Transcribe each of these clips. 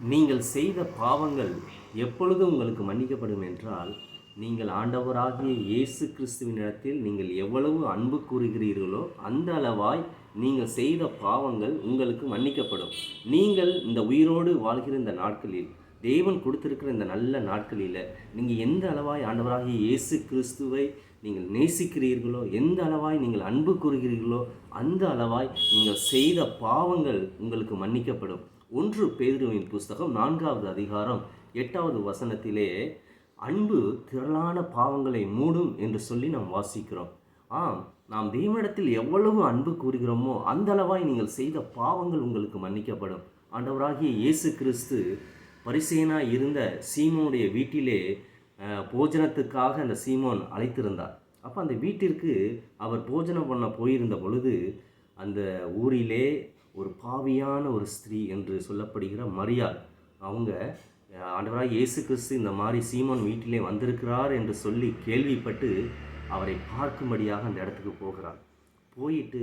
நீங்கள் செய்த பாவங்கள் எப்பொழுது உங்களுக்கு மன்னிக்கப்படும் என்றால் நீங்கள் ஆண்டவராகிய இயேசு கிறிஸ்துவினிடத்தில் நீங்கள் எவ்வளவு அன்பு கூறுகிறீர்களோ அந்த அளவாய் நீங்கள் செய்த பாவங்கள் உங்களுக்கு மன்னிக்கப்படும். நீங்கள் இந்த உயிரோடு வாழ்கிற இந்த நாட்களில் தேவன் கொடுத்திருக்கிற இந்த நல்ல நாட்களில் நீங்கள் எந்த அளவாய் ஆண்டவராகிய இயேசு கிறிஸ்துவை நீங்கள் நேசிக்கிறீர்களோ எந்த அளவாய் நீங்கள் அன்பு கூறுகிறீர்களோ அந்த அளவாய் நீங்கள் செய்த பாவங்கள் உங்களுக்கு மன்னிக்கப்படும். ஒன்று பேதுருவின் புஸ்தகம் நான்காவது அதிகாரம் எட்டாவது வசனத்திலே அன்பு திரளான பாவங்களை மூடும் என்று சொல்லி நாம் வாசிக்கிறோம். ஆம் நாம் தேவனிடத்தில் எவ்வளவு அன்பு கூறுகிறோமோ அந்த அளவாய் நீங்கள் செய்த பாவங்கள் உங்களுக்கு மன்னிக்கப்படும். ஆண்டவராகிய இயேசு கிறிஸ்து பரிசேனாய் இருந்த சீமோனுடைய வீட்டிலே போஜனத்துக்காக அந்த சீமோன் அழைத்திருந்தார். அப்போ அந்த வீட்டிற்கு அவர் போஜனம் பண்ண போயிருந்த பொழுது அந்த ஊரிலே ஒரு பாவியான ஒரு ஸ்திரீ என்று சொல்லப்படுகிற மரியாள் அவங்க ஆண்டவராக இயேசு கிறிஸ்து இந்த மாதிரி சீமோன் வீட்டிலே வந்திருக்கிறார் என்று சொல்லி கேள்விப்பட்டு அவரை பார்க்கும்படியாக அந்த இடத்துக்கு போகிறார். போயிட்டு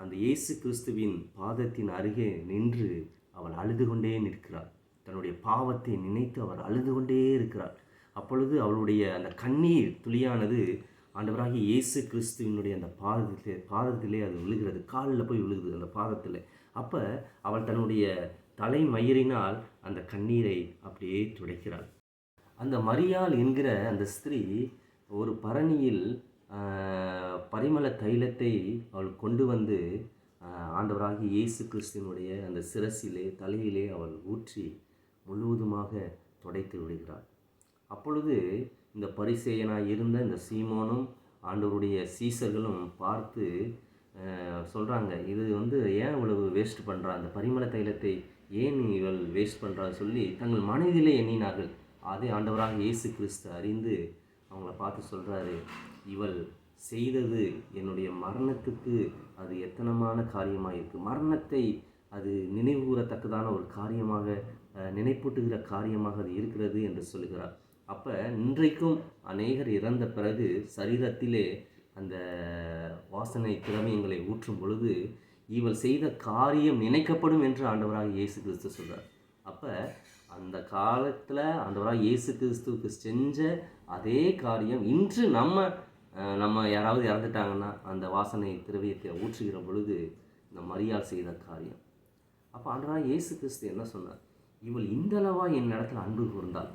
அந்த இயேசு கிறிஸ்துவின் பாதத்தின் அருகே நின்று அவள் அழுது கொண்டே நிற்கிறாள். தன்னுடைய பாவத்தை நினைத்து அவர் அழுது கொண்டே இருக்கிறார். அப்பொழுது அவளுடைய அந்த கண்ணீர் துளியானது ஆண்டவராகி இயேசு கிறிஸ்துவினுடைய அந்த பாதத்திலே பாதத்திலே அது விழுகிறது. காலில் போய் விழுகுது அந்த பாதத்தில். அப்போ அவள் தன்னுடைய தலைமயிரினால் அந்த கண்ணீரை அப்படியே துடைக்கிறாள். அந்த மரியாள் என்கிற அந்த ஸ்திரீ ஒரு பரணியில் பரிமள தைலத்தை அவள் கொண்டு வந்து ஆண்டவராகி இயேசு கிறிஸ்துவனுடைய அந்த சிரசிலே தலையிலே அவள் ஊற்றி முழுவதுமாக துடைத்து விடுகிறாள். அப்பொழுது இந்த பரிசேயனாக இருந்த இந்த சீமோனும் ஆண்டவருடைய சீசர்களும் பார்த்து சொல்கிறாங்க இது வந்து ஏன் இவ்வளவு வேஸ்ட் பண்ணுறா அந்த பரிமள தைலத்தை ஏன் இவள் வேஸ்ட் பண்ணுறா சொல்லி தங்கள் மனதிலே எண்ணினார்கள். அதே ஆண்டவராக இயேசு கிறிஸ்து அறிந்து அவங்கள பார்த்து சொல்கிறாரு இவள் செய்தது என்னுடைய மரணத்துக்கு அது எத்தனமான காரியமாக இருக்குது மரணத்தை அது நினைவுகூரத்தக்கதான ஒரு காரியமாக நினைப்பூட்டுகிற காரியமாக அது இருக்கிறது என்று சொல்கிறார் அப்போ இன்றைக்கும் அநேகர் இறந்த பிறகு சரீரத்திலே அந்த வாசனை திரவியங்களை ஊற்றும் பொழுது இவள் செய்த காரியம் நினைக்கப்படும் என்று ஆண்டவராக இயேசு கிறிஸ்து சொல்கிறார் அப்போ அந்த காலத்தில் ஆண்டவராக இயேசு கிறிஸ்துவுக்கு செஞ்ச அதே காரியம் இன்று நம்ம நம்ம யாராவது இறந்துட்டாங்கன்னா அந்த வாசனை திரவியத்தை ஊற்றுகிற பொழுது இந்த மரியாள் செய்த காரியம். அப்போ ஆண்டவராக இயேசு கிறிஸ்து என்ன சொன்னார்? இவள் இந்தளவாக என் இடத்துல அன்பு கூர்ந்தாள்.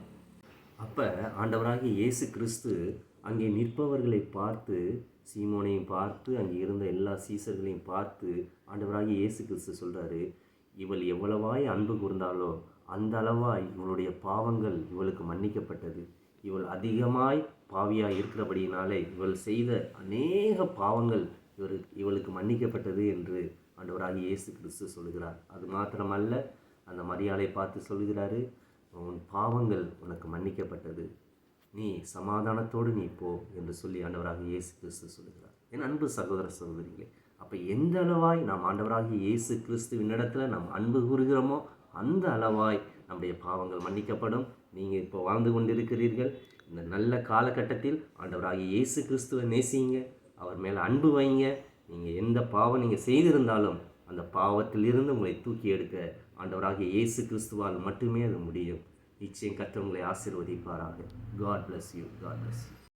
அப்போ ஆண்டவராகிய இயேசு கிறிஸ்து அங்கே நிற்பவர்களை பார்த்து சீமோனையும் பார்த்து அங்கே இருந்த எல்லா சீசர்களையும் பார்த்து ஆண்டவராகிய இயேசு கிறிஸ்து சொல்கிறாரு இவள் எவ்வளவாய் அன்பு கூர்ந்தாலோ அந்த அளவாய் இவளுடைய பாவங்கள் இவளுக்கு மன்னிக்கப்பட்டது. இவள் அதிகமாய் பாவியாக இருக்கிறபடியினாலே இவள் செய்த அநேக பாவங்கள் இவர் இவளுக்கு மன்னிக்கப்பட்டது என்று ஆண்டவராகிய இயேசு கிறிஸ்து சொல்கிறார் அது மாத்திரமல்ல அந்த மரியாதை பார்த்து சொல்கிறாரு உன் பாவங்கள் உனக்கு மன்னிக்கப்பட்டது. நீ சமாதானத்தோடு நீ போ என்று சொல்லி ஆண்டவராக இயேசு கிறிஸ்து சொல்லுகிறார். என் அன்பு சகோதர சகோதரிகளே அப்போ எந்த அளவாய் நாம் ஆண்டவராகி இயேசு கிறிஸ்துவின் இடத்துல நாம் அன்பு கூறுகிறோமோ அந்த அளவாய் நம்முடைய பாவங்கள் மன்னிக்கப்படும். நீங்கள் இப்போ வாழ்ந்து கொண்டிருக்கிறீர்கள். இந்த நல்ல காலகட்டத்தில் ஆண்டவராகிய இயேசு கிறிஸ்துவை நேசிங்க. அவர் மேலே அன்பு வைங்க. நீங்கள் எந்த பாவம் நீங்கள் செய்திருந்தாலும் அந்த பாவத்திலிருந்து உங்களை தூக்கி எடுக்க ஆண்டவராகிய இயேசு கிறிஸ்துவால் மட்டுமே அது முடியும். நிச்சயம் கர்த்தர் உங்களை ஆசீர்வதிப்பாராக. God bless you God bless you